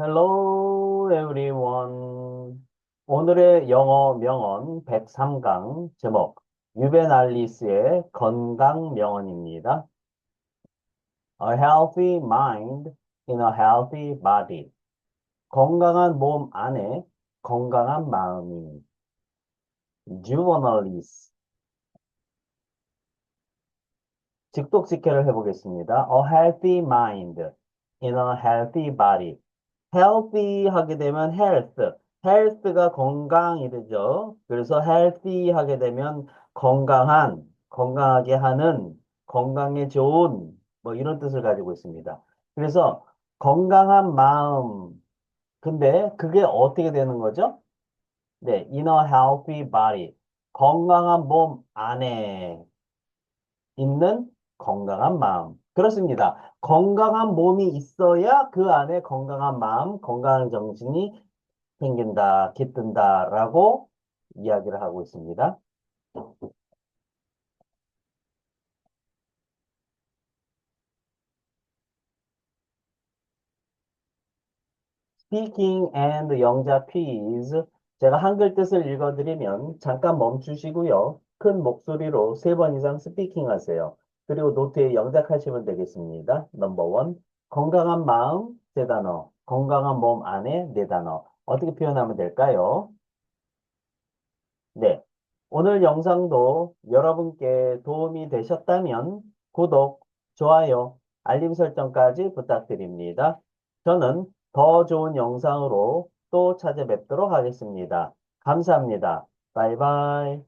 Hello everyone. 오늘의 영어 명언 103강 제목 유베날리스의 건강 명언입니다. A healthy mind in a healthy body. 건강한 몸 안에 건강한 마음이. Juvenalis. 직독 직해를 해보겠습니다. A healthy mind in a healthy body. Healthy 하게 되면 health, health가 건강이 되죠. 그래서 healthy 하게 되면 건강한, 건강하게 하는, 건강에 좋은 뭐 이런 뜻을 가지고 있습니다. 그래서 건강한 마음. 근데 그게 어떻게 되는 거죠? 네, in a healthy body. 건강한 몸 안에 있는 건강한 마음. 그렇습니다. 건강한 몸이 있어야 그 안에 건강한 마음, 건강한 정신이 생긴다, 깃든다라고 이야기를 하고 있습니다. Speaking and 영자 quiz. 제가 한글 뜻을 읽어드리면 잠깐 멈추시고요. 큰 목소리로 세 번 이상 스피킹 하세요. 그리고 노트에 영작하시면 되겠습니다. 넘버 원. 건강한 마음 세 단어. 건강한 몸 안에 네 단어. 어떻게 표현하면 될까요? 네. 오늘 영상도 여러분께 도움이 되셨다면 구독, 좋아요, 알림 설정까지 부탁드립니다. 저는 더 좋은 영상으로 또 찾아뵙도록 하겠습니다. 감사합니다. 바이바이.